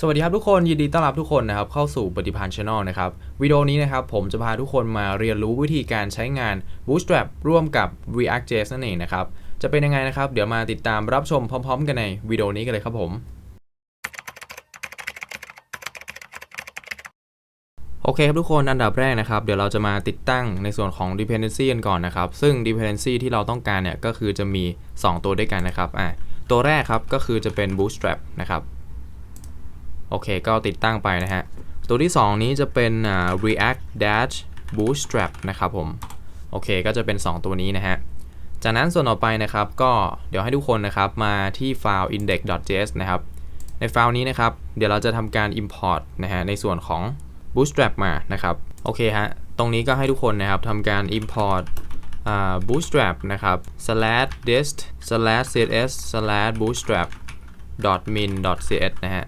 สวัสดีครับทุกคนยินดีต้อนรับทุกคนนะครับเข้าสู่ปฏิพันธ์ Channel นะครับวิดีโอนี้นะครับผมจะพาทุกคนมาเรียนรู้วิธีการใช้งาน Bootstrap ร่วมกับ React.js นั่นเองนะครับจะเป็นยังไงนะครับ เดี๋ยวมาติดตามรับชมพร้อม ๆ กันในวิดีโอนี้กันเลยครับผมโอเคครับทุกคนอันดับแรกนะครับ เดี๋ยวเราจะมาติดตั้งในส่วนของ dependency กันก่อนนะครับ ซึ่ง dependency ที่เราต้องการเนี่ยก็คือจะมี 2 ตัวด้วยกันนะครับอะตัวแรกครับก็คือจะเป็น bootstrap นะครับ โอเคก็ติดตั้งไปนะฮะ ตัวที่ 2 นี้จะเป็น react dash bootstrap นะครับผม โอเคก็จะเป็น 2 ตัวนี้นะฮะ จากนั้นส่วนต่อไปนะครับก็เดี๋ยวให้ทุกคนนะครับมาที่ไฟล์ index.js นะครับ ในไฟล์นี้นะครับ เดี๋ยวเราจะทำการ import นะฮะในส่วนของ bootstrap มานะครับ โอเคฮะ ตรงนี้ก็ให้ทุกคนนะครับทำการ import bootstrap นะครับ slash dist slash css slash bootstrap min cs นะฮะ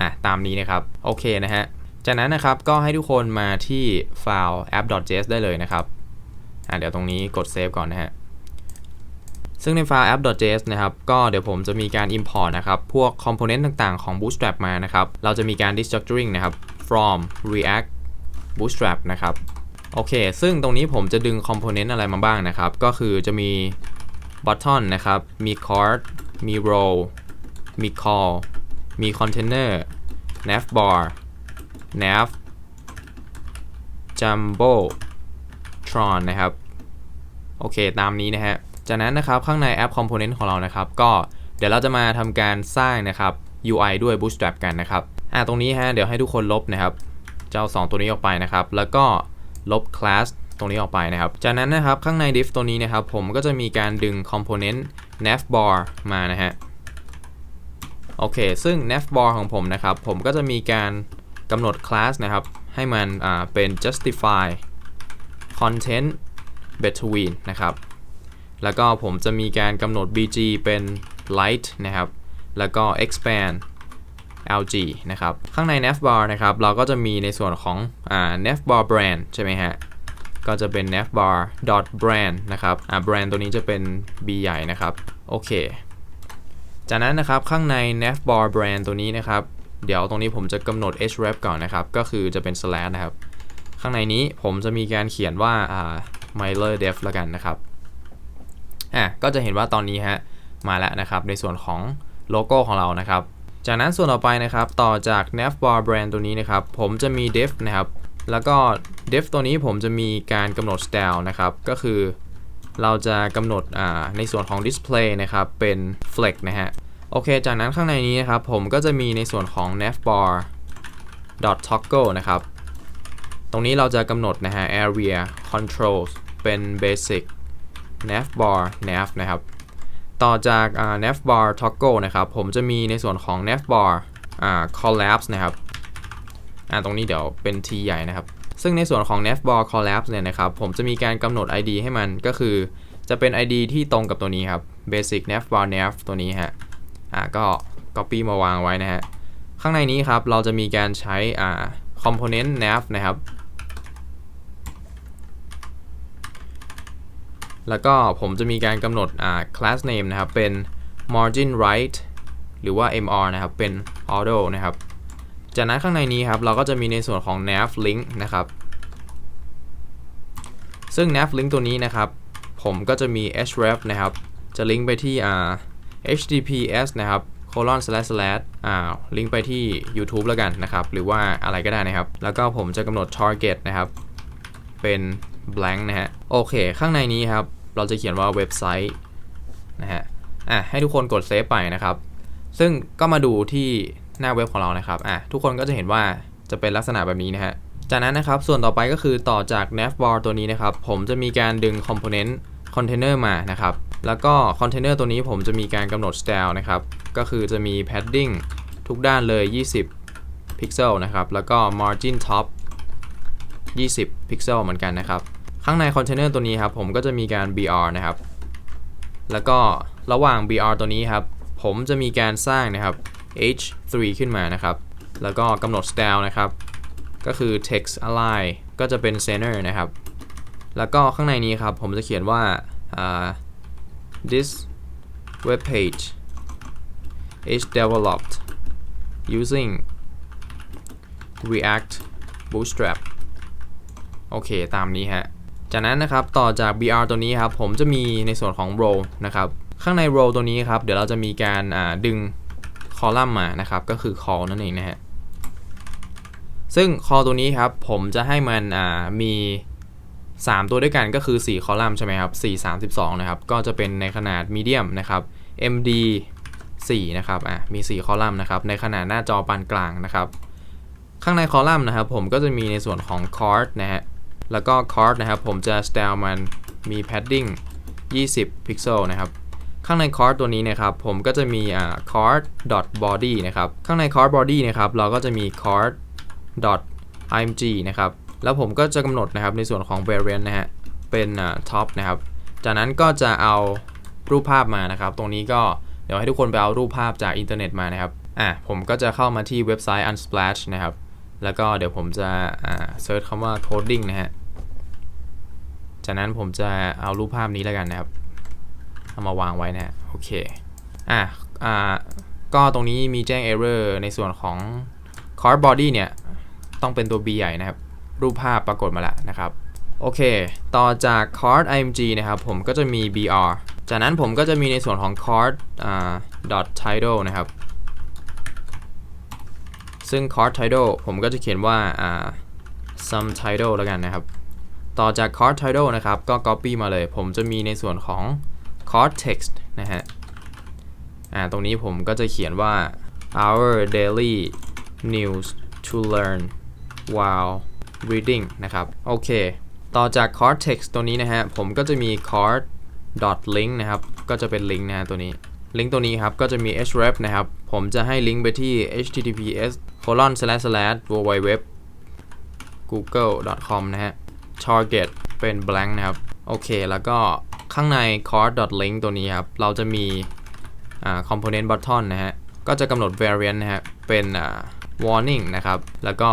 อะตามนี้นะครับ โอเคนะฮะ จากนั้นนะครับก็ให้ทุกคนมาที่ไฟล์ app.js ได้เลยนะครับอะเดี๋ยวตรงนี้กด save ก่อนนะฮะ ซึ่งในไฟล์ app.js นะครับ ก็เดี๋ยวผมจะมีการ import นะครับ พวก component ต่างๆของ bootstrap มานะครับ เราจะมีการ destructuring นะครับ from react bootstrap นะครับ โอเค ซึ่งตรงนี้ผมจะดึง component อะไรมาบ้างนะครับ ก็คือจะมี button นะครับ มี card มี row มี call มี container nav bar nav jumbo tron นะครับ โอเค ตามนี้นะฮะ จากนั้นนะครับ ข้างในแอป component ของเรานะครับ ก็เดี๋ยวเราจะมาทำการสร้างนะครับ UI ด้วย Bootstrap กันนะครับ อ่า ตรงนี้ฮะ เดี๋ยวให้ทุกคนลบนะครับ เจ้า 2 ตัวนี้ออกไปนะครับ แล้วก็ลบ class ตรงนี้ออกไปนะครับ จากนั้นนะครับ ข้างใน div ตัวนี้นะครับ ผมก็จะมีการดึง component nav bar มานะฮะ โอเค ซึ่ง navbar ของผมนะครับ ผมก็จะมีการกำหนด class นะครับ ให้มันเป็น justify content between นะครับ แล้วก็ผมจะมีการกำหนด bg เป็น light นะครับ แล้วก็ expand lg นะครับ ข้างใน navbar นะครับ เราก็จะมีในส่วนของอ่า navbar brand ใช่ไหมฮะ ก็จะเป็น navbar dot brand นะครับ อ่า brand ตัวนี้จะเป็น b ใหญ่นะครับ โอเค จากนั้นนะครับข้างใน navbar brand ตัวนี้นะครับ เดี๋ยวตรงนี้ผมจะกำหนด href ก่อนนะครับ ก็คือจะเป็น slash นะครับ ข้างในนี้ผมจะมีการเขียนว่าอ่า miler def แล้วกันนะครับอะก็จะเห็นว่าตอนนี้ฮะมาแล้วนะครับ ในส่วนของโลโก้ของเรานะครับ จากนั้นส่วนต่อไปนะครับ ต่อจาก navbar brand ตัวนี้นะครับ ผมจะมี def นะครับ แล้วก็ def ตัวนี้ผมจะมีการกำหนด style นะครับ ก็คือ เราจะกำหนดในส่วนของ display นะครับ เป็น flex นะฮะ โอเค จากนั้นข้างในนี้นะครับ ผมก็จะมีในส่วนของ navbar toggle นะครับ ตรงนี้เราจะกำหนดนะฮะ area controls เป็น basic navbar nav นะครับ ต่อจาก navbar toggle นะครับ ผมจะมีในส่วนของ navbar collapse นะครับอ่าตรงนี้เดี๋ยวเป็น t ใหญ่นะครับ ซึ่งในส่วนของ navbar collapse เนี่ยนะครับ ผมจะมีการกำหนด id ให้มันก็คือ จะเป็น id ที่ตรงกับตัวนี้ครับ basic navbar nav ตัวนี้ฮะอ่าก็ copy มาวางไว้นะฮะ ข้างในนี้ครับ เราจะมีการใช้อ่า component nav นะครับ แล้วก็ผมจะมีการกำหนดอ่า class name นะครับ เป็น margin right หรือว่า mr นะครับ เป็น auto นะครับ จากนั้นข้างในนี้ครับเราก็จะมีในส่วนของ nav link นะครับ ซึ่ง nav link ตัวนี้นะครับ ผมก็จะมี href นะครับ จะลิงก์ไปที่ https นะครับ colon slash slash อ่า ลิงก์ไปที่ YouTube แล้วกันนะครับ หรือว่าอะไรก็ได้นะครับ แล้วก็ผมจะกำหนด target นะครับ เป็น blank นะฮะ โอเค ข้างในนี้ครับ เราจะเขียนว่าเว็บไซต์นะฮะ อะ ให้ทุกคนกดเซฟไปนะครับ ซึ่งก็มาดูที่ หน้าเว็บของเรานะครับอะทุกคนก็จะเห็นว่าจะเป็นลักษณะแบบนี้นะฮะจากนั้นนะครับส่วนต่อไปก็คือต่อจาก navbar ตัวนี้นะครับ ผมจะมีการดึง component container มานะครับ แล้วก็ container ตัวนี้ผมจะมีการกำหนด style นะครับ ก็คือจะมี padding ทุกด้านเลย 20 pixel นะครับ แล้วก็ margin top 20 pixel เหมือนกันนะครับ ข้างใน container ตัวนี้ครับ ผมก็จะมีการ br นะครับ แล้วก็ระหว่าง br ตัวนี้ครับ ผมจะมีการสร้างนะครับ h3 ขึ้นมานะครับ แล้วก็กำหนด style นะครับ ก็คือ text align ก็จะเป็น center นะครับ แล้วก็ข้างในนี้ครับ ผมจะเขียนว่า uh, this web page is developed using React Bootstrap โอเค ตามนี้ฮะ จากนั้นนะครับ ต่อจาก br ตัวนี้ครับ ผมจะมีในส่วนของ row นะครับ ข้างใน row ตัวนี้ครับ เดี๋ยวเราจะมีการดึง คอลัมน์มานะครับ ก็คือ call นั่นเองนะฮะซึ่ง call ตัวนี้ครับ ผมจะให้มันอ่ามี 3 ตัวด้วยกันก็คือ 4 คอลัมน์ใช่ไหมครับ4 32 นะครับ ก็จะเป็นในขนาด medium นะครับ md 4นะครับอะมี 4 คอลัมน์นะครับ ในขนาดหน้าจอปานกลางนะครับ ข้างในคอลัมน์นะครับ ผมก็จะมีในส่วนของ chord นะฮะแล้วก็ chord นะครับ ผมจะ style มันมี padding 20 พิกเซลนะครับ ข้างใน chord ตัวนี้นะครับผมก็จะมีอ่า chord body นะครับข้างใน chord body นะครับเราก็จะมี chord img นะครับแล้วผมก็จะกำหนดนะครับในส่วนของ variant นะฮะเป็นอ่า top นะครับจากนั้นก็จะเอารูปภาพมานะครับ ตรงนี้ก็เดี๋ยวให้ทุกคนไปเอารูปภาพจากอินเทอร์เน็ตมานะครับอะผมก็จะเข้ามาที่เว็บไซต์ unsplash นะครับแล้วก็เดี๋ยวผมจะอ่าเซิร์ชคำว่า coding นะฮะจากนั้นผมจะเอารูปภาพนี้แล้วกันนะครับ เอามาวางไว้นะโอเคอะอ่าก็ตรงนี้มีแจ้ง error ในส่วนของ card body เนี่ยต้องเป็นตัว B ใหญ่นะครับ รูปภาพปรากฏมาแล้วนะครับ โอเค ต่อจาก card img นะครับ ผมก็จะมี br จากนั้นผมก็จะมีในส่วนของ card อ่า dot title นะครับ ซึ่ง card title ผมก็จะเขียนว่าอ่า some title แล้วกันนะครับ ต่อจาก card title นะครับ ก็ copy มาเลย ผมจะมีในส่วนของ card text นะฮะ อ่า ตรงนี้ผมก็จะเขียนว่า our daily news to learn while reading นะครับ โอเค ต่อจาก card text ตัวนี้นะฮะ ผมก็จะมี card dot link นะครับ ก็จะเป็น link นะฮะตัวนี้ ลิงก์ตัวนี้ครับ ก็จะมี href นะครับ ผมจะให้ลิงก์ไปที่ https colon slash slash www google.com นะฮะ target เป็น blank นะครับ โอเค แล้วก็ ข้างใน card link ตัวนี้ครับ เราจะมีอ่า component button นะฮะ ก็จะกำหนด variant นะฮะ เป็นอ่า warning นะครับ แล้วก็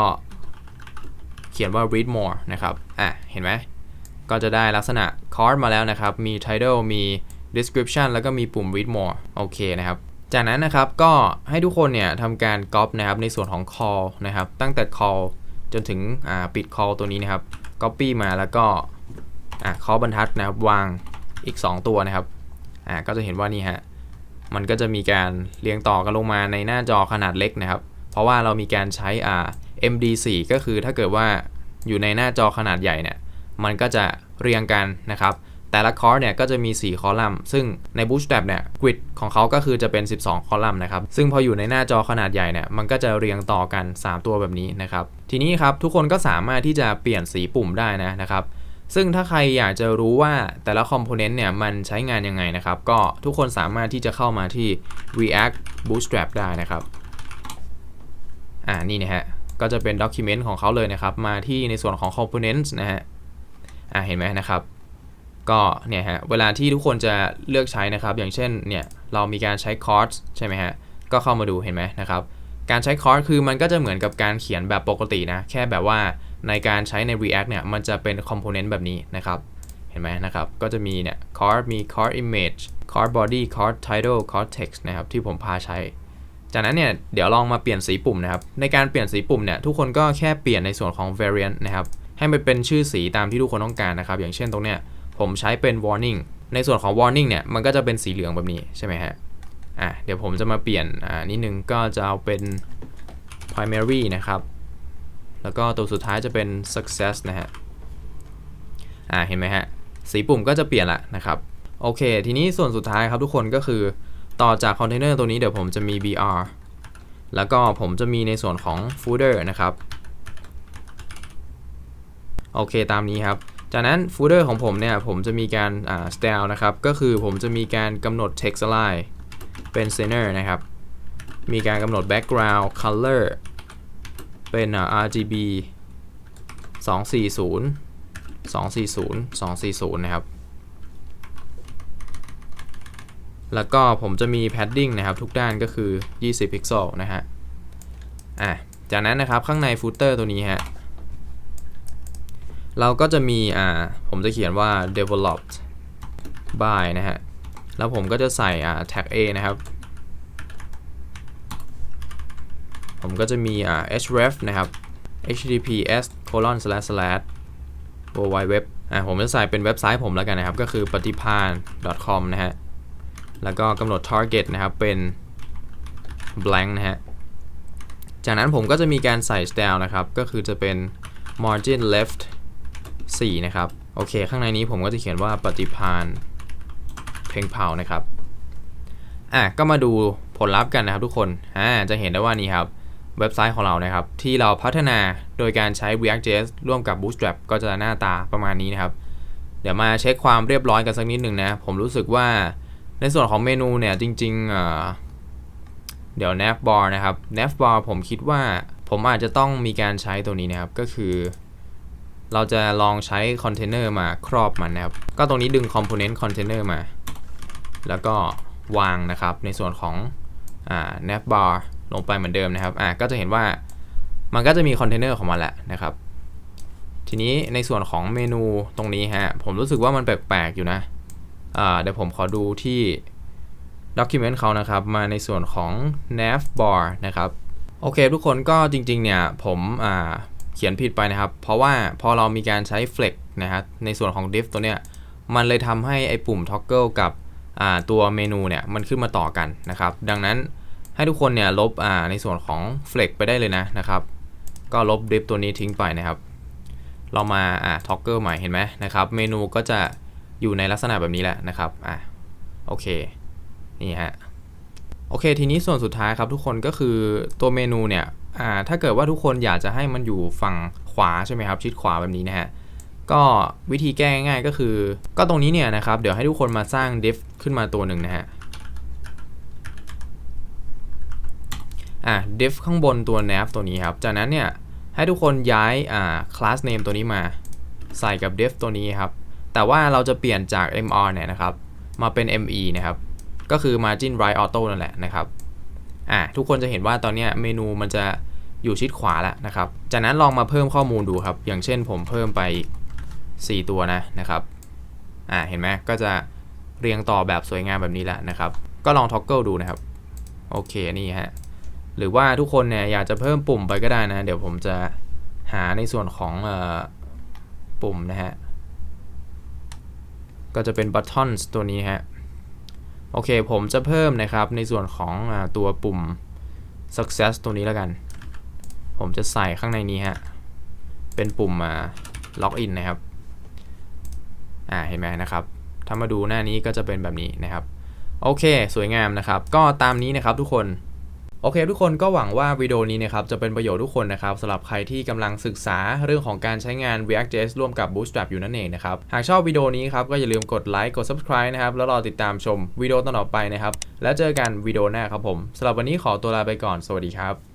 เขียนว่า read more นะครับ อะ เห็นไหม ก็จะได้ลักษณะ card มาแล้วนะครับ มี title มี description แล้วก็มีปุ่ม read more โอเคนะครับ จากนั้นนะครับก็ให้ทุกคนเนี่ยทำการ copy นะครับในส่วนของ call นะครับ ตั้งแต่ call จนถึงปิด call ตัวนี้นะครับ copy มาแล้วก็อ่า call บรรทัดนะครับวาง อีก 2 ตัวนะครับอ่าก็จะเห็นว่านี่ฮะมันก็จะมีการเรียงต่อกันลงมาในหน้าจอขนาดเล็กนะครับ เพราะว่าเรามีการใช้อ่า MD4 ก็คือถ้าเกิดว่าอยู่ในหน้าจอขนาดใหญ่เนี่ยมันก็จะเรียงกันนะครับ แต่ละคอร์เนี่ยก็จะมี 4 คอลัมน์ ซึ่งใน Bootstrap เนี่ยกริดของเขาก็คือจะเป็น 12 คอลัมน์นะครับ ซึ่งพออยู่ในหน้าจอขนาดใหญ่เนี่ยมันก็จะเรียงต่อกัน 3 ตัวแบบนี้นะครับ ทีนี้ครับทุกคนก็สามารถที่จะเปลี่ยนสีปุ่มได้นะนะครับ ซึ่งถ้าใครอยากจะรู้ว่าแต่ละคอมโพเนนต์เนี่ยมันใช้งานยังไงนะครับ ก็ทุกคนสามารถที่จะเข้ามาที่ React Bootstrap ได้นะครับ อ่า นี่นะฮะ ก็จะเป็นด็อกิเมนต์ของเขาเลยนะครับ มาที่ในส่วนของ components นะฮะ อ่า เห็นไหมนะครับ ก็เนี่ยฮะ เวลาที่ทุกคนจะเลือกใช้นะครับ อย่างเช่น เนี่ย เรามีการใช้ chords ใช่ไหมฮะ ก็เข้ามาดูเห็นไหมนะครับ การใช้ chord คือมันก็จะเหมือนกับการเขียนแบบปกตินะ แค่แบบว่า ในการใช้ใน React เนี่ย มันจะเป็น component แบบนี้นะครับ เห็นไหมนะครับ ก็จะมีเนี่ย chord มี chord image chord body chord title chord text นะครับ ที่ผมพาใช้ จากนั้นเนี่ย เดี๋ยวลองมาเปลี่ยนสีปุ่มนะครับ ในการเปลี่ยนสีปุ่มเนี่ย ทุกคนก็แค่เปลี่ยนในส่วนของ variant นะครับ ให้มันเป็นชื่อสีตามที่ทุกคนต้องการนะครับ อย่างเช่นตรงเนี้ย ผมใช้เป็น warning ในส่วนของ warning เนี่ย มันก็จะเป็นสีเหลืองแบบนี้ใช่ไหมฮะ อะ เดี๋ยวผมจะมาเปลี่ยน อ่า นิดนึง ก็จะเอาเป็น primary นะครับ แล้วก็ตัวสุดท้ายจะเป็น success นะฮะ อ่า เห็นไหมฮะ สีปุ่มก็จะเปลี่ยนละนะครับ โอเค ทีนี้ส่วนสุดท้ายครับทุกคนก็คือต่อจากคอนเทนเนอร์ตัวนี้เดี๋ยวผมจะมี br แล้วก็ผมจะมีในส่วนของ footer นะครับ โอเค ตามนี้ครับ จากนั้น footer ของผมเนี่ย ผมจะมีการอ่า style นะครับ ก็คือผมจะมีการกำหนด text align เป็น center นะครับ มีการกำหนด background color เป็นอ่า RGB 240 240 240 นะครับ แล้วก็ผมจะมี padding นะครับทุกด้านก็คือ 20 พิกเซลนะฮะ อะ จากนั้นนะครับข้างใน footer ตัวนี้ฮะ เราก็จะมี อ่า ผมจะเขียนว่า developed by นะฮะ แล้วผมก็จะใส่ อ่า tag A นะครับ ผมก็จะมีอ่า href นะครับ https colon slash slash www อ่าผมจะใส่เป็นเว็บไซต์ผมแล้วกันนะครับ ก็คือปฏิพาน com นะฮะ แล้วก็กำหนด target นะครับ เป็น blank นะฮะ จากนั้นผมก็จะมีการใส่ style นะครับ ก็คือจะเป็น margin left 4 นะครับ โอเค ข้างในนี้ผมก็จะเขียนว่าปฏิพานเพลงเผานะครับ อะ ก็มาดูผลลัพธ์กันนะครับทุกคน อ่า จะเห็นได้ว่านี่ครับ เว็บไซต์ของเรานะครับ ที่เราพัฒนาโดยการใช้ React.js ร่วมกับ Bootstrap ก็จะหน้าตาประมาณนี้นะครับ เดี๋ยวมาเช็คความเรียบร้อยกันสักนิดหนึ่งนะ ผมรู้สึกว่าในส่วนของเมนูเนี่ยจริงๆเเดี๋ยว nav bar นะครับ nav bar ผมคิดว่าผมอาจจะต้องมีการใช้ตัวนี้นะครับ ก็คือ เราจะลองใช้คอนเทนเนอร์มาครอบมันนะครับ ก็ตรงนี้ดึง component container มา แล้วก็วางนะครับในส่วนของอ nav bar ลงไปเหมือนเดิมนะครับอะก็จะเห็นว่ามันก็จะมีคอนเทนเนอร์ของมันแหละนะครับ ทีนี้ในส่วนของเมนูตรงนี้ฮะผมรู้สึกว่ามันแปลกๆอยู่นะอ่าเดี๋ยวผมขอดูที่ document เขานะครับ มาในส่วนของ nav bar นะครับ โอเค ทุกคนก็จริงๆเนี่ยผมอ่าเขียนผิดไปนะครับ เพราะว่าพอเรามีการใช้ flex นะครับในส่วนของ div ตัวเนี้ยมันเลยทำให้ไอ้ปุ่ม toggle กับอ่าตัวเมนูเนี่ยมันขึ้นมาต่อกันนะครับ ดังนั้น ให้ทุกคนเนี่ยลบอ่าในส่วนของ flex ไปได้เลยนะนะครับ ก็ลบ div ตัวนี้ทิ้งไปนะครับ เรามาอ่า toggle ใหม่เห็นไหมนะครับ เมนูก็จะอยู่ในลักษณะแบบนี้แหละนะครับอ่าโอเคนี่ฮะโอเค ทีนี้ส่วนสุดท้ายครับทุกคนก็คือตัวเมนูเนี่ยอ่าถ้าเกิดว่าทุกคนอยากจะให้มันอยู่ฝั่งขวาใช่ไหมครับ ชิดขวาแบบนี้นะฮะก็วิธีแก้ง่ายก็คือ ก็ตรงนี้เนี่ยนะครับ เดี๋ยวให้ทุกคนมาสร้าง div ขึ้นมาตัวหนึ่งนะฮะ อะ div ข้างบนตัว nav ตัวนี้ครับ จากนั้นเนี่ยให้ทุกคนย้ายอ่า class name ตัวนี้มา ใส่กับ div ตัวนี้ครับ แต่ว่าเราจะเปลี่ยนจาก mr เนี่ยนะครับ มาเป็น me นะครับ ก็คือ margin right auto นั่นแหละนะครับอะทุกคนจะเห็นว่าตอนนี้เมนูมันจะอยู่ชิดขวาแล้วนะครับ จากนั้นลองมาเพิ่มข้อมูลดูครับ อย่างเช่นผมเพิ่มไปอีก4ตัวนะนะครับอ่าเห็นไหมก็จะเรียงต่อแบบสวยงามแบบนี้แหละนะครับ ก็ลอง toggle ดูนะครับ โอเค นี่ฮะ หรือว่าทุกคนเนี่ยอยากจะเพิ่มปุ่มไปก็ได้นะ เดี๋ยวผมจะหาในส่วนของอปุ่มนะฮะ ก็จะเป็น buttons ตัวนี้ฮะ โอเคผมจะเพิ่มนะครับในส่วนของอตัวปุ่ม success ตัวนี้แล้วกัน ผมจะใส่ข้างในนี้ฮะ เป็นปุ่มอ่า login นะครับ อ่าเห็นไหมนะครับ ถ้ามาดูหน้านี้ก็จะเป็นแบบนี้นะครับ โอเค สวยงามนะครับ ก็ตามนี้นะครับทุกคน โอเค ทุกคนก็หวังว่าวิดีโอนี้นะครับจะเป็นประโยชน์ทุกคนนะครับสำหรับใครที่กำลังศึกษาเรื่องของการใช้งาน React.js ร่วมกับ Bootstrap อยู่นั่นเองนะครับหากชอบวิดีโอนี้ครับก็อย่าลืมกดไลค์กด Subscribe นะครับแล้วรอติดตามชมวิดีโอต่อไปนะครับแล้วเจอกันวิดีโอหน้าครับผมสำหรับวันนี้ขอตัวลาไปก่อนสวัสดีครับ